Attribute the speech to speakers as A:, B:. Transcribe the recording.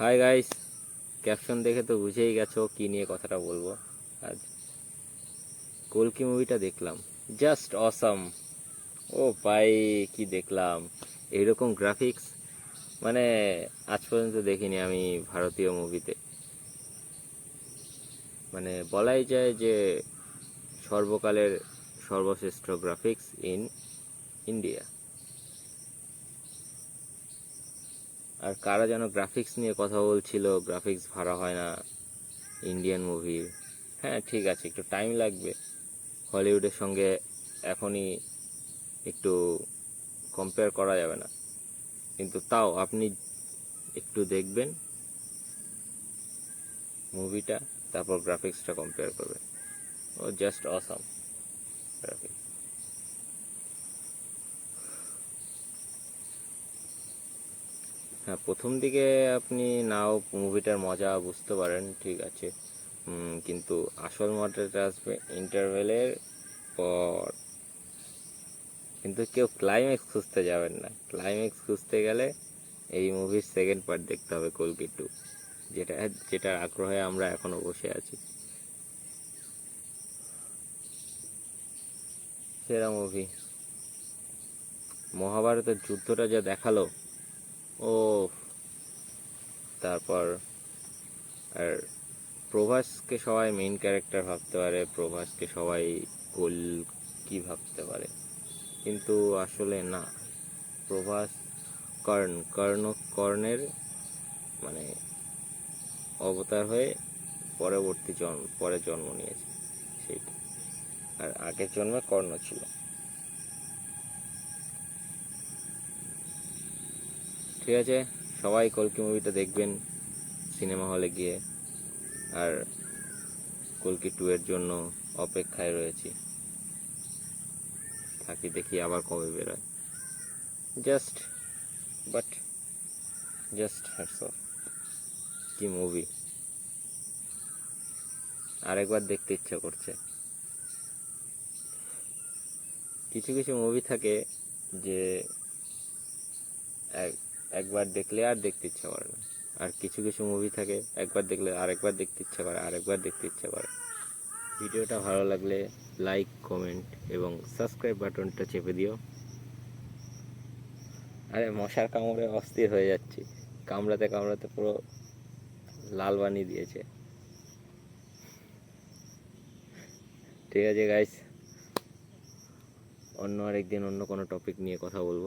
A: Hi guys caption দেখে তো বুঝেই গেছো কি নিয়ে কথাটা বলব। আজ কলকি মুভিটা দেখলাম। জাস্ট অসাম ও ভাই, কি দেখলাম। এইরকম গ্রাফিক্স মানে আজ পর্যন্ত দেখিনি আমি ভারতীয় মুভিতে মানে বলাই যায় যে সর্বকালের সর্বশ্রেষ্ঠ গ্রাফিক্স ইন ইন্ডিয়া আর কারা যেন গ্রাফিক্স নিয়ে কথা বলছিল গ্রাফিক্স ভাড়া হয় না ইন্ডিয়ান মুভির হ্যাঁ ঠিক আছে, একটু টাইম লাগবে। হলিউডের সঙ্গে এখনই একটু কম্পেয়ার করা যাবে না। কিন্তু তাও আপনি একটু দেখবেন মুভিটা তারপর গ্রাফিক্সটা কম্পেয়ার করবেন। ও জাস্ট অসাম গ্রাফিক্স হ্যাঁ প্রথম দিকে আপনি নাও মুভিটার মজা বুঝতে পারেন, ঠিক আছে। কিন্তু আসল মজাটা আসবে ইন্টারভেলের পর। কিন্তু কেউ ক্লাইম্যাক্স খুঁজতে যাবেন না। ক্লাইম্যাক্স খুঁজতে গেলে এই মুভির সেকেন্ড পার্ট দেখতে হবে কলকি টু যেটা, যেটার আগ্রহে আমরা এখনও বসে আছি। সেরা মুভি মহাভারতের যুদ্ধটা যা দেখাল ও, তারপর আর প্রভাসকে সবাই মেইন ক্যারেক্টার ভাবতে পারে, প্রভাসকে সবাই গোল কি ভাবতে পারে। কিন্তু আসলে না, প্রভাস কর্ণ কর্ণ, কর্ণের মানে অবতার হয়ে পরবর্তী জন্ম, পরে জন্ম নিয়েছে, সেইটা। আর আগের জন্মে কর্ণ ছিল। ঠিক আছে? সবাই কলকি মুভিটা দেখবেন সিনেমা হলে গিয়ে। আর কলকি টু এর জন্য অপেক্ষায় রয়েছি। থাকি দেখি আবার কবে বেরোয়। Just but just hats off কি মুভি আরেকবার দেখতে ইচ্ছা করছে। কিছু কিছু মুভি থাকে যে এক একবার দেখলে আর দেখতে ইচ্ছা করে না। আর কিছু কিছু মুভি থাকে, একবার দেখলে আরেকবার দেখতে ইচ্ছা করে, আরেকবার দেখতে ইচ্ছা করে। ভিডিওটা ভালো লাগলে লাইক কমেন্ট এবং সাবস্ক্রাইব বাটনটা চেপে দিও। আরে মশার কামড়ে অস্থির হয়ে যাচ্ছি। কামড়াতে কামড়াতে পুরো লাল বানিয়ে দিয়েছে। ঠিক আছে গাইস অন্য আরেকদিন অন্য কোনো টপিক নিয়ে কথা বলব।